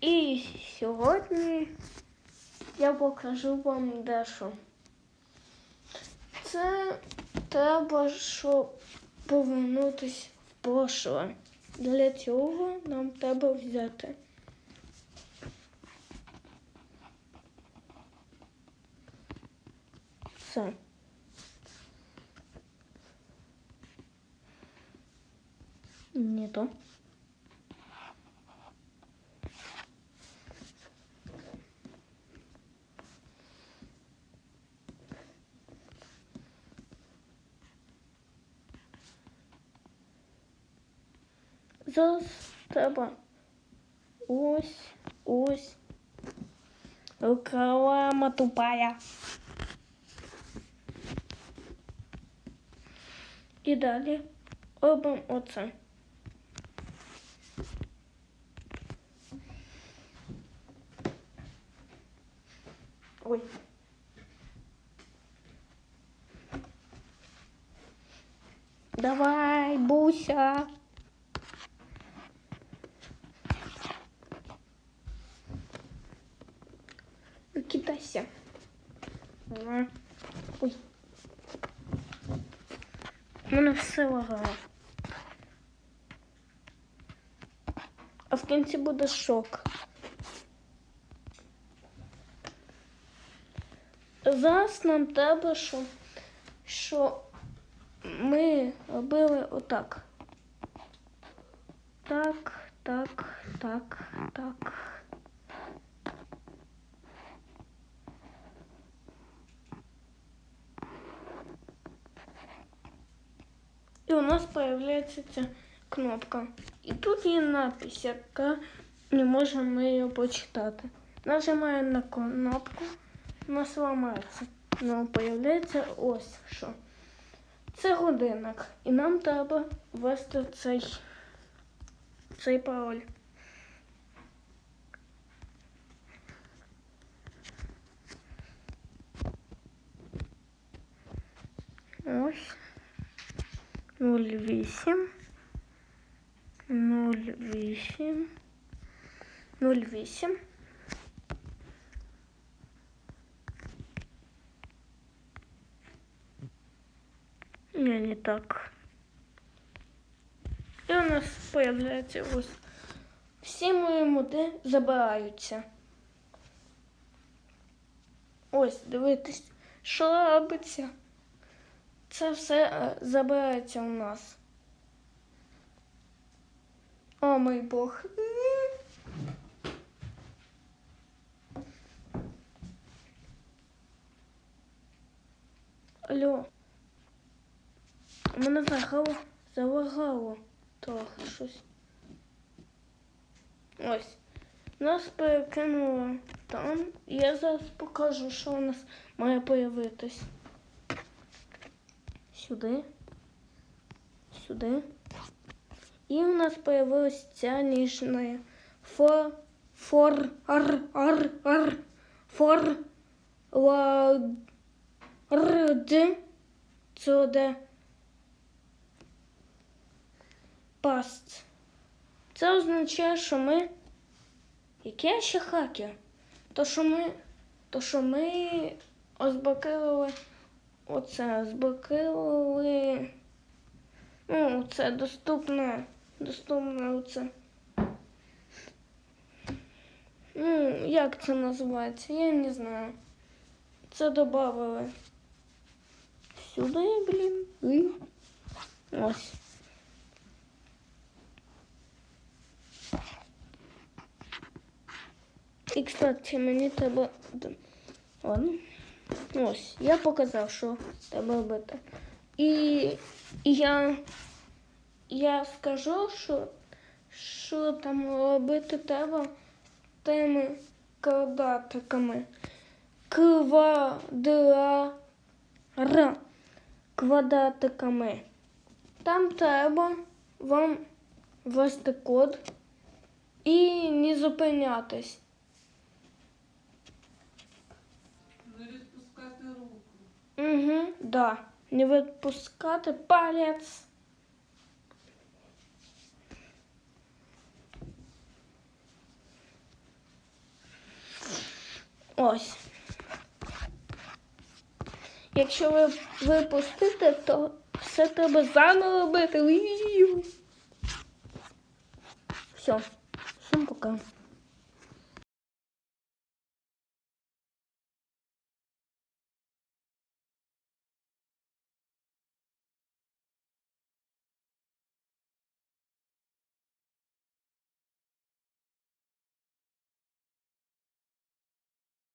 І сьогодні я покажу вам дещо. Це треба, щоб повернутися в прошле. Для цього нам треба взяти. Все. Не то. Треба ось, ось. Реклама тупая. І далі робимо оце. Ой. Давай, Буся. Ага. Ой. Мене все лагає. А в кінці буде шок. Зараз нам треба, що, що ми робили отак. Так, так, так, так. І у нас появляється ця кнопка. І тут є надпись, яка не можемо ми її почитати. Нажимаємо на кнопку, нас ламається. Ну, появляється ось що. Це годинник. І нам треба ввести цей, цей пароль. Ось. 08 08 08 Не, не так. І у нас появляється ось. Всі мої моди забираються. Ось, дивитесь, що робиться. Це все е, забирається у нас. О мій Бог. Алло. Мене залагало, залагало трохи щось. Ось. Нас перекинуло там. Я зараз покажу, що у нас має появитись. Сюди. Сюди. І у нас появилась ця ніжна фор, фор, ар, ар, ар, фор, ла, р, д, це де паст. Це означає, що ми. Який я ще хакер? То, що ми. То, що ми розблокували оце, розблокували. Ну, це доступне. Доступне оце. Ну, як це називається? Я не знаю. Це додавали. Сюди, блін. І ось. І, кстати, мені треба. Ладно. Ось, я показав, що треба робити. І, я, я скажу, що, що там робити треба з тими квадратиками. Квадра. Квадратиками. Там треба вам ввести код і не зупинятись. Не відпускати руку. Угу, да. Не відпускати палець. Ось. Якщо ви випустите, то все треба заново робити. Все. Всім пока.